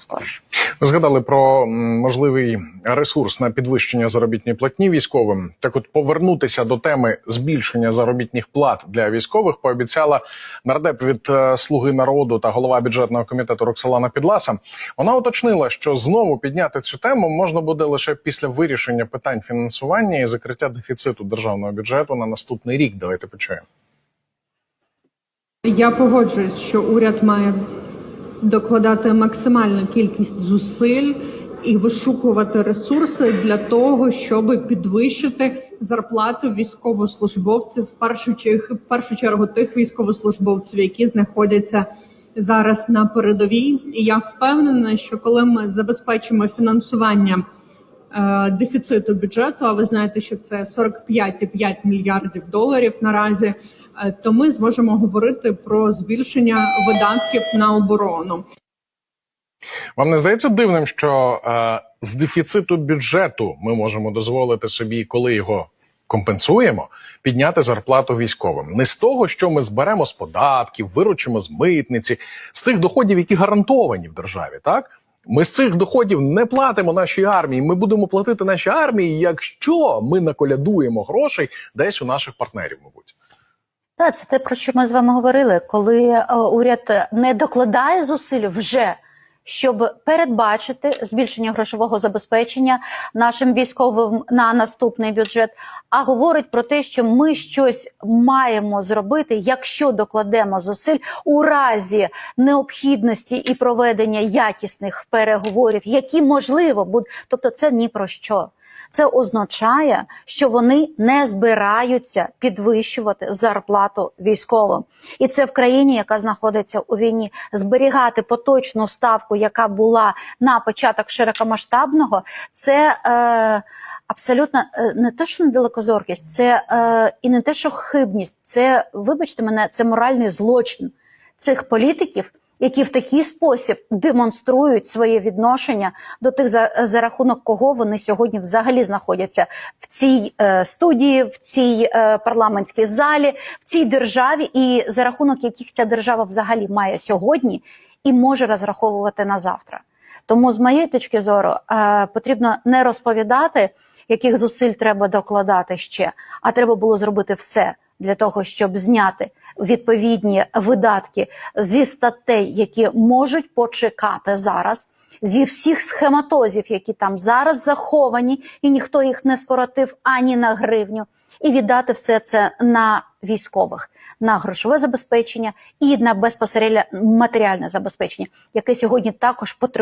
скорше. Ви згадали про можливий ресурс на підвищення заробітної платні військовим. Так, от повернутися до теми збільшення заробітних плат для військових пообіцяла нардеп від е, Слуги народу та голова бюджетного комітету Роксолана Підласа. Вона уточнила, що знову підняти цю тему можна буде лише після вирішення питань фінансування і закриття дефіциту державного бюджету на наступний рік. Давайте почуємо. Я погоджуюсь, що уряд має докладати максимальну кількість зусиль і вишукувати ресурси для того, щоб підвищити зарплату військовослужбовців, в першу чергу, в першу чергу тих військовослужбовців, які знаходяться зараз на передовій. І я впевнена, що коли ми забезпечимо фінансування дефіциту бюджету, а ви знаєте, що це 45,5 мільярдів доларів наразі, е, то ми зможемо говорити про збільшення видатків на оборону. Вам не здається дивним, що е, з дефіциту бюджету ми можемо дозволити собі, коли його компенсуємо, підняти зарплату військовим не з того, що ми зберемо з податків, виручимо з митниці, з тих доходів, які гарантовані в державі, так. Ми з цих доходів не платимо нашій армії. Ми будемо платити нашій армії, якщо ми наколядуємо грошей десь у наших партнерів, мабуть. Так, це те, про що ми з вами говорили, коли е, уряд не докладає зусиль вже. Щоб передбачити збільшення грошового забезпечення нашим військовим на наступний бюджет, а говорить про те, що ми щось маємо зробити, якщо докладемо зусиль у разі необхідності і проведення якісних переговорів, які можливо будуть. Тобто, це ні про що. Це означає, що вони не збираються підвищувати зарплату військовим, і це в країні, яка знаходиться у війні, зберігати поточну ставку, яка була на початок широкомасштабного, це е, абсолютно е, не те, що недалекозоркість, це е, і не те, що хибність, це, вибачте мене, це моральний злочин цих політиків які в такий спосіб демонструють своє відношення до тих, за, за рахунок кого вони сьогодні взагалі знаходяться в цій е, студії, в цій е, парламентській залі, в цій державі, і за рахунок яких ця держава взагалі має сьогодні і може розраховувати на завтра. Тому, з моєї точки зору, е, потрібно не розповідати, яких зусиль треба докладати ще, а треба було зробити все для того, щоб зняти відповідні видатки зі статей, які можуть почекати зараз. Зі всіх схематозів, які там зараз заховані, і ніхто їх не скоротив ані на гривню, і віддати все це на військових, на грошове забезпечення і на безпосередньо матеріальне забезпечення, яке сьогодні також потребує.